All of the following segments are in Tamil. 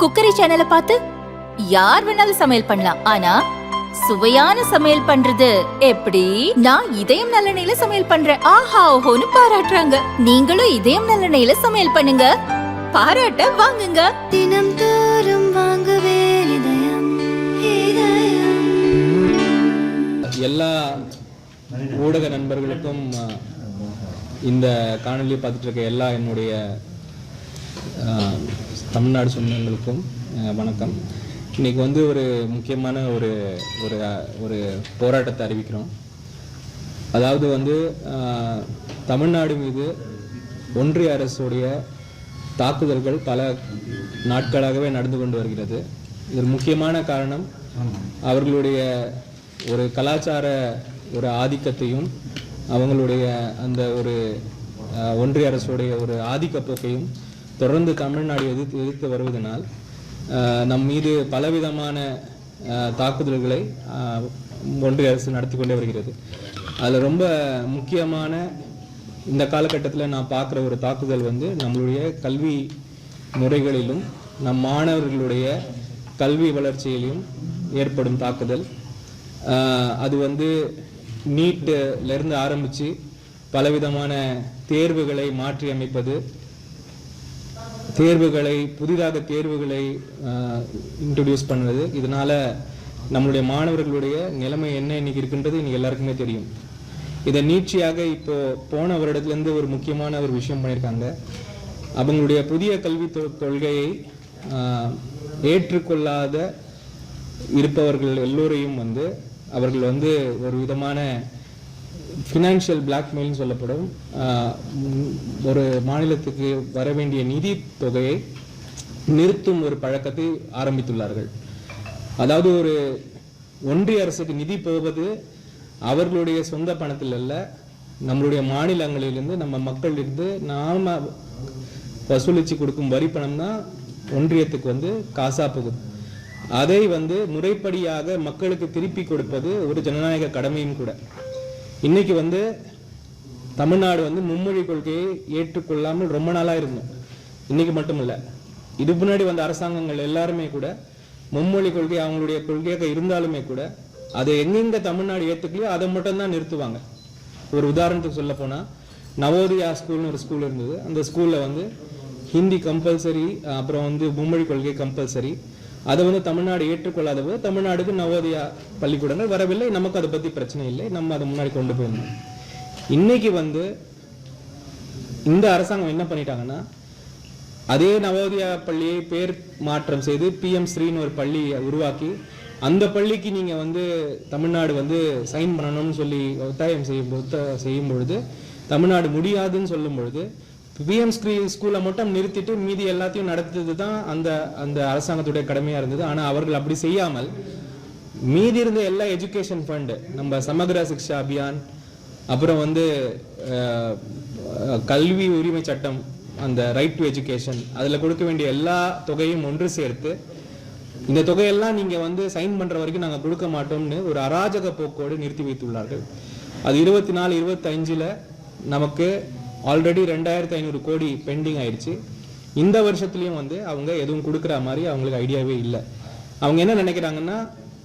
குக்கரி சேனலை பார்த்து யார் வேணாலும் சமையல் பண்ணலாம். ஆனா சுவையான சமையல் பண்றது எப்படி? நான் இதயம் நல்லெண்ணெயில சமையல் பண்றேன். ஆஹா ஓஹோன்னு பாராட்டுறாங்க. நீங்களும் இதயம் நல்லெண்ணெயில சமையல் பண்ணுங்க. பாராட்ட வாங்குங்க. தினம் தோறும் வாங்குவே இதயம் இதயம். எல்லா ஊடக நண்பர்களுக்கும் இந்த காணொலியை பார்த்துட்டு இருக்க எல்லா என்னுடைய தமிழ்நாடு சொந்தங்களுக்கும் வணக்கம். இன்னைக்கு வந்து ஒரு முக்கியமான ஒரு ஒரு ஒரு போராட்டத்தை அறிவிக்கிறோம். அதாவது வந்து தமிழ்நாடு மீது ஒன்றிய அரசுடைய தாக்குதல்கள் பல நாட்களாகவே நடந்து கொண்டு வருகிறது. இதில் முக்கியமான காரணம். அவர்களுடைய ஒரு கலாச்சார ஒரு ஆதிக்கத்தையும் அவங்களுடைய அந்த ஒரு ஒன்றிய அரசுடைய ஒரு ஆதிக்க போக்கையும் தொடர்ந்து தமிழ்நாடு எதிர்த்து எதிர்த்து வருவதனால் நம் மீது பலவிதமான தாக்குதல்களை ஒன்றிய அரசு நடத்தி கொண்டே வருகிறது. அதில் ரொம்ப முக்கியமான இந்த காலகட்டத்தில் நான் பார்க்குற ஒரு தாக்குதல் வந்து நம்மளுடைய கல்வி முறைகளிலும் நம் மாணவர்களுடைய கல்வி வளர்ச்சியிலும் ஏற்படும் தாக்குதல். அது வந்து நீட்ல ஆரம்பித்து பலவிதமான தேர்வுகளை மாற்றி அமைப்பது தேர்வுகளை புதிதாக தேர்வுகளை இன்ட்ரடியூஸ் பண்ணுறது. இதனால் நம்மளுடைய மாணவர்களுடைய நிலைமை என்ன இன்னைக்கு இருக்குன்றது இன்னைக்கு எல்லாருக்குமே தெரியும். இதை நீட்சியாக இப்போ போன வருடத்துலேருந்து ஒரு முக்கியமான ஒரு விஷயம் பண்ணியிருக்காங்க. அவங்களுடைய புதிய கல்வி கொள்கையை ஏற்றுக்கொள்ளாத இருப்பவர்கள் எல்லோரையும் வந்து அவர்கள் வந்து ஒரு விதமான ஃபினான்ஷியல் பிளாக்மெயில்னு சொல்லப்படும். ஒரு மாநிலத்துக்கு வர வேண்டிய நிதி தொகையை நிறுத்தும் ஒரு பழக்கத்தை ஆரம்பித்துள்ளார்கள். அதாவது ஒரு ஒன்றிய அரசுக்கு நிதி போவது அவர்களுடைய சொந்த பணத்தில் அல்ல நம்மளுடைய மாநிலங்களிலிருந்து நம்ம மக்களிலிருந்து நாம வசூலித்து கொடுக்கும் வரி பணம் தான் ஒன்றியத்துக்கு வந்து காசா போகுது. அதை வந்து முறைப்படியாக மக்களுக்கு திருப்பி கொடுப்பது ஒரு ஜனநாயக கடமையும் கூட. இன்னைக்கு வந்து தமிழ்நாடு வந்து மும்மொழி கொள்கையை ஏற்றுக்கொள்ளாமல் ரொம்ப நாளாக இருந்தோம். இன்னைக்கு மட்டும் இல்லை இது முன்னாடி வந்த அரசாங்கங்கள் எல்லாருமே கூட மும்மொழி கொள்கை அவங்களுடைய கொள்கையாக இருந்தாலுமே கூட அதை எங்கெங்க தமிழ்நாடு ஏற்றுக்கலையோ அதை மட்டும் தான் நிறுத்துவாங்க. ஒரு உதாரணத்துக்கு சொல்ல போனால் நவோதயா ஸ்கூல்னு ஒரு ஸ்கூல் இருந்தது. அந்த ஸ்கூலில் வந்து ஹிந்தி கம்பல்சரி அப்புறம் வந்து மும்மொழி கொள்கை கம்பல்சரி அதை வந்து தமிழ்நாடு ஏற்றுக்கொள்ளாத போது தமிழ்நாடுக்கு நவோதயா பள்ளிக்கூடங்கள் வரவில்லை. நமக்கு அதை பற்றி பிரச்சனை இல்லை. நம்ம அதை முன்னாடி கொண்டு போயிருந்தோம். இன்னைக்கு வந்து இந்த அரசாங்கம் என்ன பண்ணிட்டாங்கன்னா அதே நவோதயா பள்ளியை பேர் மாற்றம் செய்து பிஎம் ஸ்ரீன்னு ஒரு பள்ளியை உருவாக்கி அந்த பள்ளிக்கு நீங்கள் வந்து தமிழ்நாடு வந்து சைன் பண்ணணும்னு சொல்லி ஒத்தாயம் செய்யும் செய்யும் பொழுது தமிழ்நாடு முடியாதுன்னு சொல்லும் பொழுது பிஎம் ஸ்ரீ ஸ்கூலை மட்டும் நிறுத்திட்டு மீதி எல்லாத்தையும் நடத்துறது தான் அந்த அந்த அரசாங்கத்துடைய கடமையாக இருந்தது. ஆனால் அவர்கள் அப்படி செய்யாமல் மீதி இருந்த எல்லா எஜுகேஷன் ஃபண்டு நம்ம சமகிர சிக்ஷா அபியான் அப்புறம் வந்து கல்வி உரிமை சட்டம் அந்த ரைட் டு எஜுகேஷன் அதில் கொடுக்க வேண்டிய எல்லா தொகையும் ஒன்று சேர்த்து இந்த தொகையெல்லாம் நீங்கள் வந்து சைன் பண்ணுற வரைக்கும் நாங்கள் கொடுக்க மாட்டோம்னு ஒரு அராஜக போக்கோடு நிறுத்தி வைத்துள்ளார்கள். அது இருபத்தி நாலு இருபத்தஞ்சில் நமக்கு ஆல்ரெடி ரெண்டாயிரத்தி ஐநூறு கோடி பெண்டிங் ஆயிடுச்சு. இந்த வருஷத்துலேயும் வந்து அவங்க எதுவும் கொடுக்குற மாதிரி அவங்களுக்கு ஐடியாவே இல்லை. அவங்க என்ன நினைக்கிறாங்கன்னா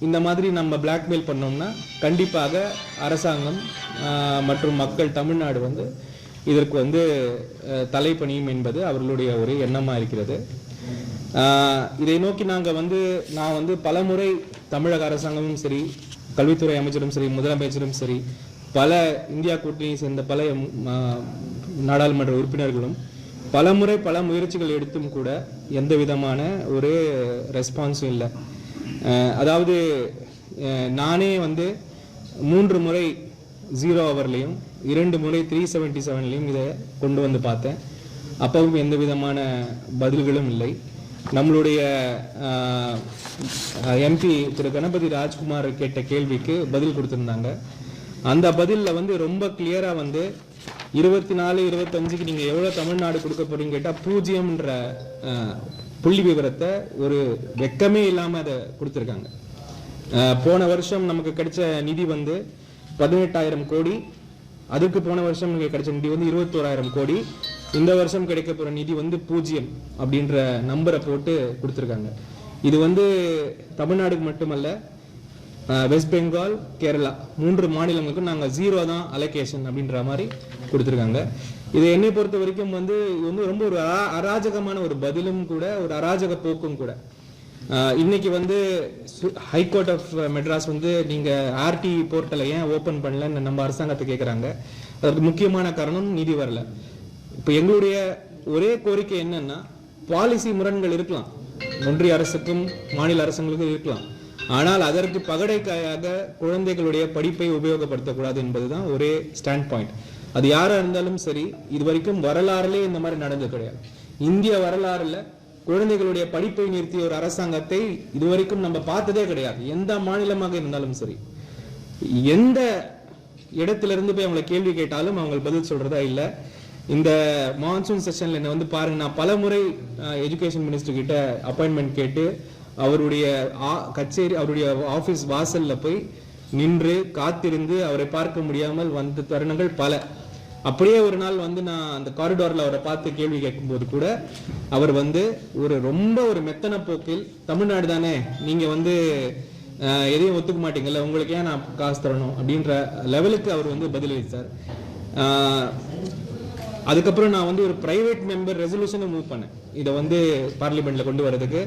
இந்த மாதிரி நம்ம பிளாக்மெயில் பண்ணோம்னா கண்டிப்பாக அரசாங்கம் மற்றும் மக்கள் தமிழ்நாடு வந்து இதற்கு வந்து தலைப்பணியும் என்பது அவர்களுடைய ஒரு எண்ணமாக இருக்கிறது. இதை நோக்கி நாங்கள் வந்து நான் வந்து பலமுறை தமிழக அரசாங்கமும் சரி கல்வித்துறை அமைச்சரும் சரி முதலமைச்சரும் சரி பல இந்தியா கூட்டணியை சேர்ந்த பல நாடாளுமன்ற உறுப்பினர்களும் பலமுறை பல முயற்சிகள் எடுத்தும் கூட எந்த விதமான ஒரு ரெஸ்பான்ஸும் இல்லை. அதாவது நானே வந்து மூன்று முறை ஜீரோ ஹவர்லேயும் இரண்டு முறை த்ரீ செவன்டி செவன்லேயும் இதை கொண்டு வந்து பார்த்தேன். அப்பவும் எந்த விதமான பதில்களும் இல்லை. நம்மளுடைய எம்பி திரு. கணபதி ராஜ்குமார் கேட்ட கேள்விக்கு பதில் கொடுத்துருந்தாங்க. அந்த பதிலில் வந்து ரொம்ப கிளியராக வந்து இருபத்தி நாலு இருபத்தஞ்சுக்கு நீங்க எவ்வளவு தமிழ்நாடு கொடுக்க போறீங்க கேட்டால் பூஜ்ஜியம்ன்ற புள்ளி விவரத்தை ஒரு வெக்கமே இல்லாம அதை கொடுத்துருக்காங்க. போன வருஷம் நமக்கு கிடைச்ச நிதி வந்து பதினெட்டாயிரம் கோடி. அதுக்கு போன வருஷம் நமக்கு கிடைச்ச நிதி வந்து இருபத்தோராயிரம் கோடி. இந்த வருஷம் கிடைக்க போற நிதி வந்து பூஜ்ஜியம் அப்படின்ற நம்பரை போட்டு கொடுத்துருக்காங்க. இது வந்து தமிழ்நாடுக்கு மட்டுமல்ல வெஸ்ட் பெங்கால் கேரளா மூன்று மாநிலங்களுக்கும் நாங்கள் ஜீரோ தான் அலோகேஷன் அப்படின்ற மாதிரி கொடுத்துருக்காங்க. இது என்னை பொறுத்த வரைக்கும் வந்து இது வந்து ரொம்ப ஒரு அராஜகமான ஒரு பதிலும் கூட ஒரு அராஜக போக்கும் கூட. இன்னைக்கு வந்து ஹைகோர்ட் ஆஃப் மெட்ராஸ் வந்து நீங்க ஆர்டி போர்ட்டலை ஏன் ஓபன் பண்ணலன்னு நம்ம அரசாங்கத்தை கேட்குறாங்க அதற்கு முக்கியமான காரணம் நிதி வரல. இப்போ எங்களுடைய ஒரே கோரிக்கை என்னன்னா பாலிசி முரண்கள் இருக்கலாம். ஒன்றிய அரசுக்கும் மாநில அரசுங்களுக்கும் இருக்கலாம். ஆனால் அதற்கு பகடைக்காயாக குழந்தைகளுடைய படிப்பை உபயோகப்படுத்தக்கூடாது என்பதுதான் ஒரே ஸ்டாண்ட் பாயிண்ட் அது யாராக இருந்தாலும் சரி இது வரைக்கும் வரலாறுலே இந்த மாதிரி நடந்தது கிடையாது. இந்திய வரலாறுல குழந்தைகளுடைய படிப்பை நிறுத்திய ஒரு அரசாங்கத்தை இதுவரைக்கும் நம்ம பார்த்ததே கிடையாது. எந்த மாநிலமாக இருந்தாலும் சரி. எந்த இடத்துல இருந்து போய் அவங்கள கேள்வி கேட்டாலும் அவங்க பதில் சொல்றதா இல்லை. இந்த மான்சூன் செஷன்ல என்ன வந்து பாருங்க நான் பல முறை எஜுகேஷன் மினிஸ்டர் கிட்ட அப்பாயின்மெண்ட் கேட்டு அவருடைய ஆ- கச்சேரி அவருடைய ஆஃபீஸ் வாசல்ல போய் நின்று காத்திருந்து அவரை பார்க்க முடியாமல் வந்த தருணங்கள் பல. அப்படியே ஒரு நாள் வந்து நான் அந்த காரிடோரில் அவரை பார்த்து கேள்வி கேட்கும்போது கூட அவர் வந்து ஒரு ரொம்ப ஒரு மெத்தன போக்கில் தமிழ்நாடு தானே நீங்கள் வந்து எதையும் ஒத்துக்க மாட்டீங்கல்ல உங்களுக்கு ஏன் நான் காசு தரணும்? அப்படின்ற லெவலுக்கு அவர் வந்து பதிலளித்தார் அதுக்கப்புறம் நான் வந்து ஒரு பிரைவேட் மெம்பர் ரெசல்யூஷனை மூவ் பண்ணேன். இதை வந்து பார்லிமெண்ட்டில் கொண்டு வரதுக்கு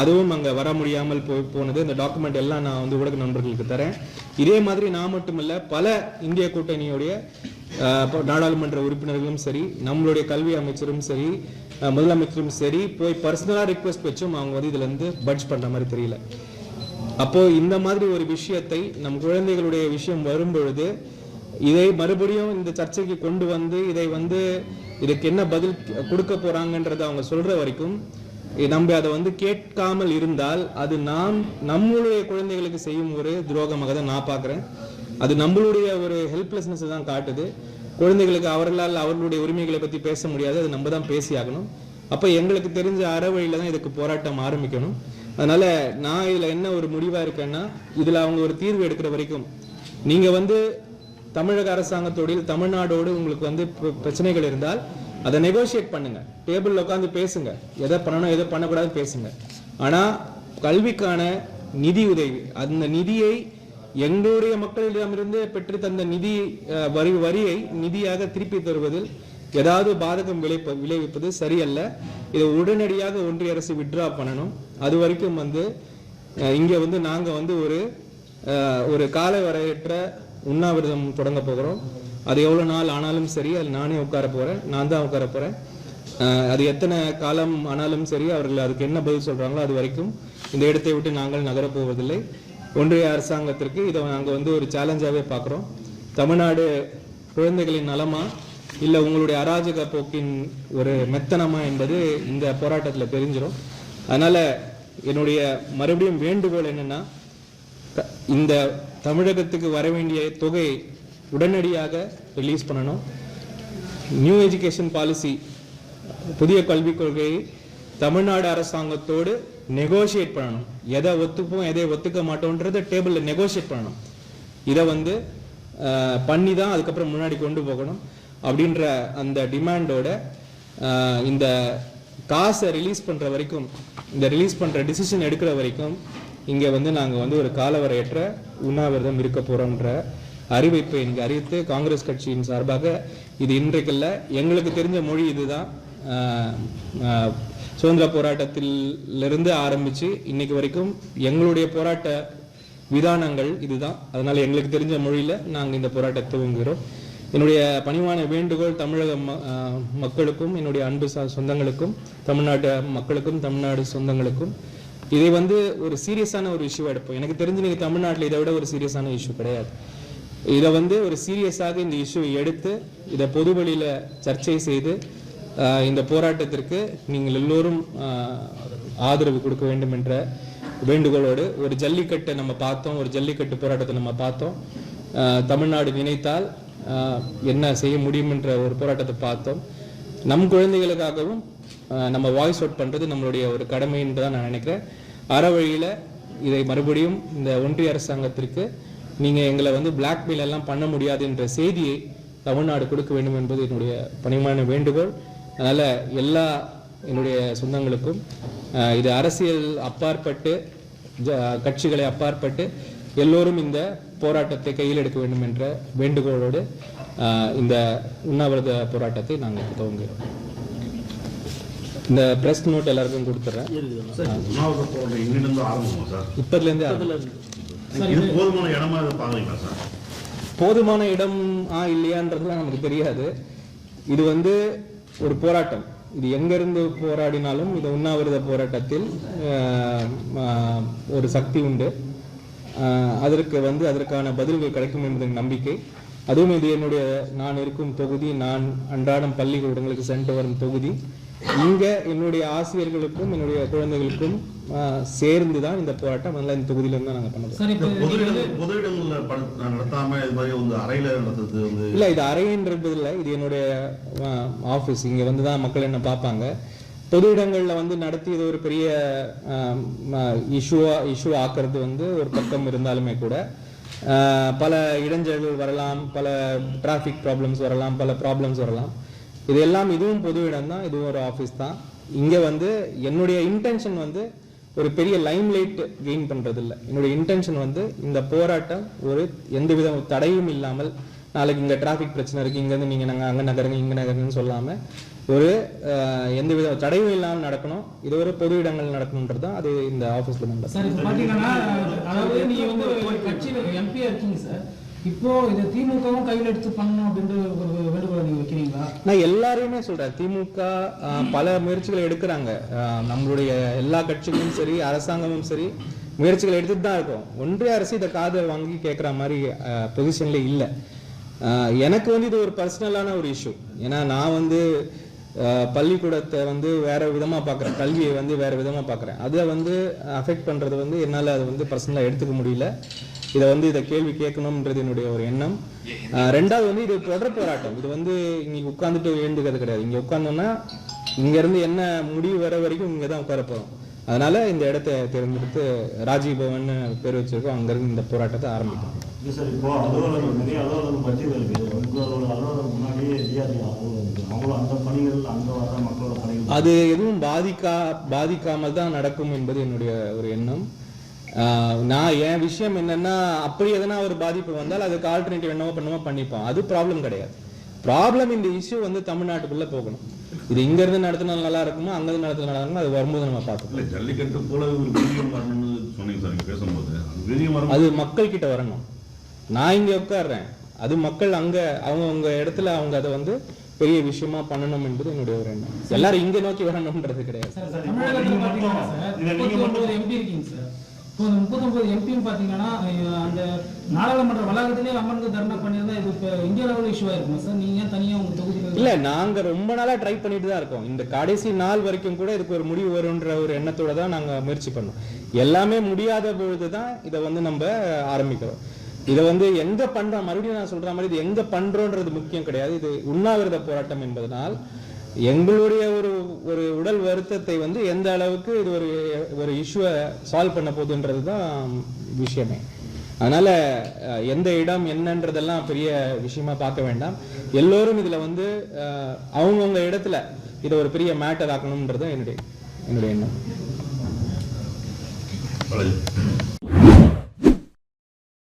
அதுவும் அங்கே வர முடியாமல் போய் போனது. இந்த டாக்குமெண்ட் எல்லாம் நான் வந்து ஊடக நண்பர்களுக்கு தரேன். இதே மாதிரி நான் மட்டுமல்ல பல இந்திய கூட்டணியுடைய நாடாளுமன்ற உறுப்பினர்களும் சரி நம்மளுடைய கல்வி அமைச்சரும் சரி முதலமைச்சரும் சரி போய் பர்சனலாக ரிக்வெஸ்ட் வச்சும் அவங்க வந்து இதுல இருந்து பட்ஜ் பண்ற மாதிரி தெரியல. அப்போ இந்த மாதிரி ஒரு விஷயத்தை நம் குழந்தைகளுடைய விஷயம் வரும்பொழுது இதை மறுபடியும் இந்த சர்ச்சைக்கு கொண்டு வந்து இதை வந்து இதுக்கு என்ன பதில் கொடுக்க போறாங்கன்றதை அவங்க சொல்ற வரைக்கும் நம்ம அதை வந்து கேட்காமல் இருந்தால் அது நாம் நம்மளுடைய குழந்தைகளுக்கு செய்யும் ஒரு துரோகமாக தான் நான் பார்க்குறேன். அது நம்மளுடைய ஒரு ஹெல்ப்லெஸ்னஸ் தான் காட்டுது. குழந்தைகளுக்கு அவர்களால் அவர்களுடைய உரிமைகளை பற்றி பேச முடியாது. அது நம்ம தான் பேசி ஆகணும். அப்போ எங்களுக்கு தெரிஞ்ச அறவழியில தான் இதுக்கு போராட்டம் ஆரம்பிக்கணும். அதனால நான் இதில் என்ன ஒரு முடிவாக இருக்கேன்னா இதில் அவங்க ஒரு தீர்வு எடுக்கிற வரைக்கும் நீங்கள் வந்து தமிழக அரசாங்கத்தோடு தமிழ்நாடோடு உங்களுக்கு வந்து பிரச்சனைகள் இருந்தால் அதை நெகோசியேட் பண்ணுங்க. டேபிளில் உட்காந்து பேசுங்க. எதை பண்ணணும் எதை பண்ணக்கூடாது பேசுங்க. ஆனால் கல்விக்கான நிதி உதவி அந்த நிதியை எங்களுடைய மக்களிடமிருந்து பெற்று தந்த நிதி அஹ், வரி வரியை நிதியாக திருப்பி தருவதில் ஏதாவது பாதகம் விளைப்ப விளைவிப்பது சரியல்ல. இதை உடனடியாக ஒன்றிய அரசு விட்ரா பண்ணணும். அது வரைக்கும் வந்து அஹ், வந்து நாங்க வந்து ஒரு அஹ், ஒரு கால வரையற்ற உண்ணாவிரதம் தொடங்க போகிறோம். அது எவ்வளவு நாள் ஆனாலும் சரி அது நானே உட்கார போறேன் நான் தான் உட்கார போறேன். அது எத்தனை காலம் ஆனாலும் சரி அவர்கள் அதுக்கு என்ன பதில் சொல்றாங்களோ அது வரைக்கும் இந்த இடத்தை விட்டு நாங்கள் நகரப் போவதில்லை. ஒன்றிய அரசாங்கத்திற்கு இதை நாங்கள் வந்து ஒரு சேலஞ்சாகவே பார்க்குறோம். தமிழ்நாடு குழந்தைகளின் நலமா? இல்லை உங்களுடைய அராஜக போக்கின் ஒரு மெத்தனமா என்பது இந்த போராட்டத்தில் தெரிஞ்சிடும் அதனால் என்னுடைய மறுபடியும் வேண்டுகோள் என்னென்னா இந்த தமிழகத்துக்கு வர வேண்டிய தொகை உடனடியாக ரிலீஸ் பண்ணணும். நியூ எஜுகேஷன் பாலிசி புதிய கல்விக் கொள்கையை தமிழ்நாடு அரசாங்கத்தோடு நெகோஷியேட் பண்ணணும். எதை ஒத்துப்போம் எதை ஒத்துக்க மாட்டோன்றதை டேபிளில் நெகோஷியேட் பண்ணணும். இதை வந்து பண்ணி தான் அதுக்கப்புறம் முன்னாடி கொண்டு போகணும். அப்படின்ற அந்த டிமாண்டோட இந்த காசை ரிலீஸ் பண்ணுற வரைக்கும் இந்த ரிலீஸ் பண்ணுற டிசிஷன் எடுக்கிற வரைக்கும் இங்கே வந்து நாங்கள் வந்து ஒரு காலவரையற்ற உண்ணாவிரதம் இருக்க போகிறோன்ற அறிவிப்பை இங்கே அறிவித்து காங்கிரஸ் கட்சியின் சார்பாக இது இன்றைக்கில்ல எங்களுக்கு தெரிஞ்ச மொழி இதுதான். சுதந்திர போராட்டத்திலிருந்து ஆரம்பித்து இன்னைக்கு வரைக்கும் எங்களுடைய போராட்ட விதானங்கள் இதுதான். அதனால் எங்களுக்கு தெரிஞ்ச மொழியில் நாங்கள் இந்த போராட்டத்தை துவங்குகிறோம். என்னுடைய பணிவான வேண்டுகோள் தமிழக ம- மக்களுக்கும் என்னுடைய அன்பு சா- சொந்தங்களுக்கும் தமிழ்நாட்டு மக்களுக்கும் தமிழ்நாடு சொந்தங்களுக்கும். இதை வந்து ஒரு சீரியஸான ஒரு இஷ்யூ எடுப்போம். எனக்கு தெரிஞ்சு நீங்கள் தமிழ்நாட்டில் இதை விட ஒரு சீரியஸான இஷ்யூ கிடையாது. இதை வந்து ஒரு சீரியஸாக இந்த இஷ்யூவை எடுத்து இதை பொதுவெளியில சர்ச்சை செய்து இந்த போராட்டத்திற்கு நீங்கள் எல்லோரும் ஆதரவு கொடுக்க வேண்டும் என்ற வேண்டுகோளோடு ஒரு ஜல்லிக்கட்டை நம்ம பார்த்தோம் ஒரு ஜல்லிக்கட்டு போராட்டத்தை நம்ம பார்த்தோம். தமிழ்நாடு நினைத்தால் என்ன செய்ய முடியும் என்ற ஒரு போராட்டத்தை பார்த்தோம். நம் குழந்தைகளுக்காகவும் நம்ம வாய்ஸ் அவுட் பண்ணுறது நம்மளுடைய ஒரு கடமை என்று தான் நான் நினைக்கிறேன். அற வழியில் இதை மறுபடியும் இந்த ஒன்றிய அரசாங்கத்திற்கு நீங்கள் எங்களை வந்து பிளாக்மெயில் எல்லாம் பண்ண முடியாது என்ற செய்தியை தமிழ்நாடு கொடுக்க வேண்டும் என்பது என்னுடைய பணிமான வேண்டுகோள். அதனால் எல்லா என்னுடைய சொந்தங்களுக்கும் இது அரசியல் அப்பாற்பட்டு கட்சிகளை அப்பாற்பட்டு எல்லோரும் இந்த போராட்டத்தை கையில் எடுக்க வேண்டும் என்ற வேண்டுகோளோடு இந்த உண்ணாவிரத போராட்டத்தை நாங்கள் துவங்குகிறோம். இந்த பிரஸ் நோட் எல்லாருக்கும் கொடுத்துட்றேன் இப்போதுலேருந்து போதுமான இடம் ஆ இல்லையான்றதுலாம் நமக்கு தெரியாது. இது வந்து ஒரு போராட்டம். இது எங்கிருந்து போராடினாலும் இது உண்ணாவிரத போராட்டத்தில் ஒரு சக்தி உண்டு. அதற்கு வந்து அதற்கான பதில்கள் கிடைக்கும் என்பது நம்பிக்கை. அதுவும் இது என்னுடைய நான் இருக்கும் தொகுதி நான் அன்றாடம் பள்ளிக்கூடங்களுக்கு சென்று வரும் தொகுதி. இங்க என்னுடைய ஆசிரியர்களுக்கும் என்னுடைய குழந்தைகளுக்கும் ஆஹ், சேர்ந்து தான் இந்த போராட்டம் அதனால இந்த தொகுதியிலிருந்து தான் நாங்கள் பண்ணுறோம் நடத்தாம இது மாதிரி வந்து அறையில நடத்துறது வந்து இல்ல இது அறைன்றது இல்ல இது என்னுடைய ஆஃபீஸ் இங்க வந்து தான் மக்கள் என்ன பார்ப்பாங்க. பொது இடங்கள்ல வந்து நடத்தி இது ஒரு பெரிய இஷ்யூவா இஷ்யூ ஆக்குறது வந்து ஒரு பக்கம் இருந்தாலுமே கூட ஆஹ், பல இடைஞ்சல்கள் வரலாம் பல டிராஃபிக் ப்ராப்ளம்ஸ் வரலாம் பல ப்ராப்ளம்ஸ் வரலாம். இது எல்லாம் இதுவும் பொது இடம் தான் இதுவும் ஒரு ஆஃபீஸ் தான். இங்கே வந்து என்னுடைய இன்டென்ஷன் வந்து ஒரு பெரிய லைம் லைட் கெயின் பண்ணுறதில்ல என்னுடைய இன்டென்ஷன் வந்து இந்த போராட்டம் ஒரு எந்த வித தடையும் இல்லாமல் நாளைக்கு இங்கே டிராஃபிக் பிரச்சனை இருக்குது இங்கேருந்து நீங்கள் நாங்கள் அங்கே நகருங்க இங்கே நகருங்கன்னு சொல்லாமல் ஒரு எந்த வித தடையும் இல்லாமல் நடக்கணும். இது ஒரு பொது இடங்கள் நடக்கணுன்றது தான். அது இந்த ஆஃபீஸில் நடக்கும் சார். இப்போ இது திமுகவும் கையில் எடுத்து பண்ணணும் அப்படின்ற ஒரு வேண்டுகோளை நீங்க வைக்கிறீங்களா? நான் எல்லாரையுமே சொல்றேன். திமுக பல முயற்சிகளை எடுக்கிறாங்க. நம்மளுடைய எல்லா கட்சிகளும் சரி அரசாங்கமும் சரி முயற்சிகளை எடுத்துட்டு தான் இருக்கோம். ஒன்றிய அரசு இதை காதல் வாங்கி கேட்குற மாதிரி பொசிஷன்ல இல்லை. எனக்கு வந்து இது ஒரு பர்சனலான ஒரு இஷ்யூ. ஏன்னா நான் வந்து பள்ளிக்கூடத்தை வந்து வேற விதமா பார்க்குறேன். கல்வியை வந்து வேற விதமாக பார்க்குறேன். அதை வந்து அஃபெக்ட் பண்றது வந்து என்னால் அதை வந்து பர்சனலாக எடுத்துக்க முடியல. இதை வந்து இதை கேள்வி கேட்கணும்ன்றது என்னுடைய ஒரு எண்ணம். ரெண்டாவது வந்து இது தொடர் போராட்டம். இது வந்து இன்னைக்கு உட்காந்துட்டு எழுந்துக்கிறது கிடையாது. இங்க உட்கார்ந்தோம்னா இங்க இருந்து என்ன முடிவு வர வரைக்கும் இங்க தான் உட்கார போறோம். அதனால இந்த இடத்தை தேர்ந்தெடுத்து ராஜீவ் பவன் பேர் வச்சிருக்கோம். அங்கிருந்து இந்த போராட்டத்தை ஆரம்பிக்கிறோம் இல்லை சார் இப்போ அலுவலகம் நிறைய அலுவலகம் பட்டியல் இருக்குது. உங்களோட அலுவலகம் முன்னாடியே டிஆர்டி அலுவலகம் இருக்குது. அவங்களும் அந்த பணிகள் அங்கே வர மக்களோட பணிகள். அது எதுவும் பாதிக்கா பாதிக்காமல் தான் நடக்கும் என்பது என்னுடைய ஒரு எண்ணம். நான் என் விஷயம் என்னன்னா அப்படி எதனா ஒரு பாதிப்பு வந்தால் அதுக்கு ஆல்டர்னேட்டிவ் என்னவோ பண்ணுமோ பண்ணிப்போம். அது ப்ராப்ளம் கிடையாது. ப்ராப்ளம் இந்த இஷ்யூ வந்து தமிழ்நாட்டுக்குள்ள போகணும். இது இங்க இருந்து நடத்தினா நல்லா இருக்குமோ அங்க இருந்து நடத்தினா நல்லா இருக்குமோ அது வரும்போது நம்ம பார்த்துக்கலாம். இல்ல ஜல்லிக்கட்டு போல ஒரு வீரியம் வரணும்னு சொன்னீங்க சார் நீங்க பேசும்போது. அது மக்கள் கிட்ட வரணும். நான் இங்க உட்கார்றேன். அது மக்கள் அங்க அவங்க அவங்க இடத்துல அவங்க அதை வந்து பெரிய விஷயமா பண்ணணும் என்பது என்னுடைய ஒரு எண்ணம். எல்லாரும் இங்க நோக்கி வரணும்ன்றது கிடையாது. சார் தமிழகத்தில் முப்பத்தி ஒன்பது இப்போ இந்த முப்பத்தொன்பது எம்பியும் பார்த்தீங்கன்னா அந்த நாடாளுமன்ற வளாகத்திலே அமர்ந்து தர்ணா பண்ணியிருந்தா இது இப்போ இந்திய லெவல் இஷ்யூவாக இருக்குமா சார் நீங்க ஏன் தனியாக உங்க தொகுதியில் இல்ல நாங்க ரொம்ப நாளா ட்ரை பண்ணிட்டு தான் இருக்கோம். இந்த கடைசி நாள் வரைக்கும் கூட இதுக்கு ஒரு முடிவு வரும்ன்ற ஒரு எண்ணத்தோட தான் நாங்க முயற்சி பண்ணோம். எல்லாமே முடியாத பொழுது தான் இதை வந்து நம்ம ஆரம்பிக்கிறோம். இதை வந்து எங்க பண்றோம்? மறுபடியும் நான் சொல்ற மாதிரி இது எங்க பண்றோன்றது முக்கியம் கிடையாது. இது உண்ணாவிரத போராட்டம் என்பதனால் எங்களுடைய ஒரு ஒரு உடல் வருத்தத்தை வந்து எந்த அளவுக்கு இது ஒரு ஒரு இஷ்யூவை சால்வ் பண்ண போகுதுன்றது தான் விஷயமே. அதனால் எந்த இடம் என்னன்றதெல்லாம் பெரிய விஷயமா பார்க்க வேண்டாம். எல்லோரும் இதில் வந்து அவங்கவுங்க இடத்துல இதை ஒரு பெரிய மேட்டர் ஆக்கணுன்றது என்னுடைய என்னுடைய எண்ணம்.